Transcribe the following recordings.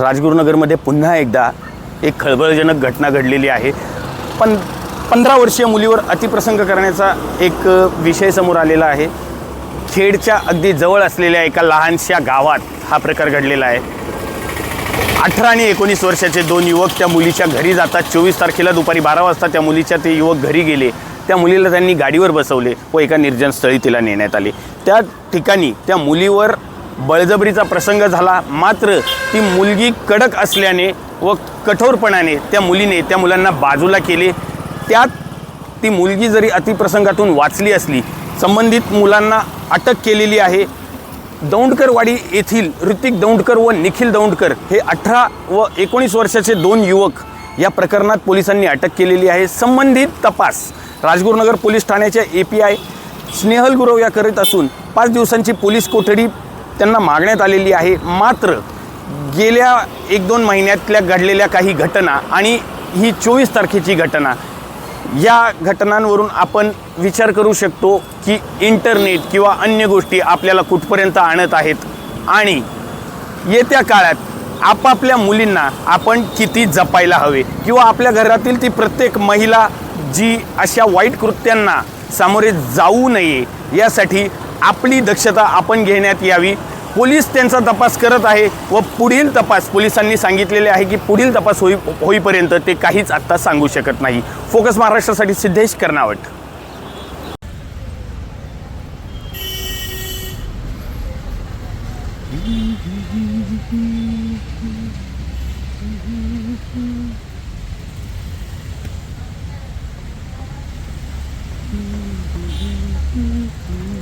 राजगुरुनगरमध्ये पुन्हा एकदा एक खळबळजनक घटना घडलेली आहे. पण पंधरा वर्षीय मुलीवर अतिप्रसंग करण्याचा एक विषय समोर आलेला आहे. खेडच्या अगदी जवळ असलेल्या एका लहानशा गावात हा प्रकार घडलेला आहे. अठरा आणि एकोणीस वर्षाचे दोन युवक त्या मुलीच्या घरी जातात. चोवीस तारखेला दुपारी बारा वाजता त्या मुलीच्या ते युवक घरी गेले. त्या मुलीला त्यांनी गाडीवर बसवले व एका निर्जन स्थळी तिला नेण्यात आले. त्या ठिकाणी त्या मुलीवर बळजबरीचा प्रसंग झाला. मात्र ती मुलगी कडक असल्याने व कठोरपणाने त्या मुलीने त्या मुलांना बाजूला केले. त्यात ती मुलगी जरी अतिप्रसंगातून वाचली असली संबंधित मुलांना अटक केलेली आहे. दौंडकरवाडी येथील ऋतिक दौंडकर व निखिल दौंडकर हे अठरा व एकोणीस वर्षाचे दोन युवक या प्रकरणात पोलिसांनी अटक केलेली आहे. संबंधित तपास राजगुरुनगर पोलीस ठाण्याच्या A P I Snehal Gurav या करीत असून पाच दिवसांची पोलीस कोठडी त्यांना मागण्यात आलेली आहे. मात्र गेल्या एक दोन महिन्यातल्या घडलेल्या काही घटना आणि ही चोवीस तारखेची घटना या घटनांवरून आपण विचार करू शकतो की इंटरनेट किंवा अन्य गोष्टी आपल्याला कुठपर्यंत आणत आहेत आणि येत्या काळात आपापल्या मुलींना आपण किती जपायला हवे किंवा आपल्या घरातील ती प्रत्येक महिला जी अशा वाईट कृत्यांना सामोरे जाऊ नये यासाठी आपली दक्षता आपण घेण्यात यावी पोलीस त्यांचा तपास करत आहे व पुढील तपास पोलिसांनी सांगितलेले आहे की पुढील तपास होई होईपर्यंत ते काहीच आत्ता सांगू शकत नाही फोकस महाराष्ट्रासाठी सिद्धेश कर्नावट Mm-hmm.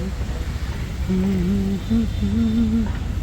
Mm-hmm.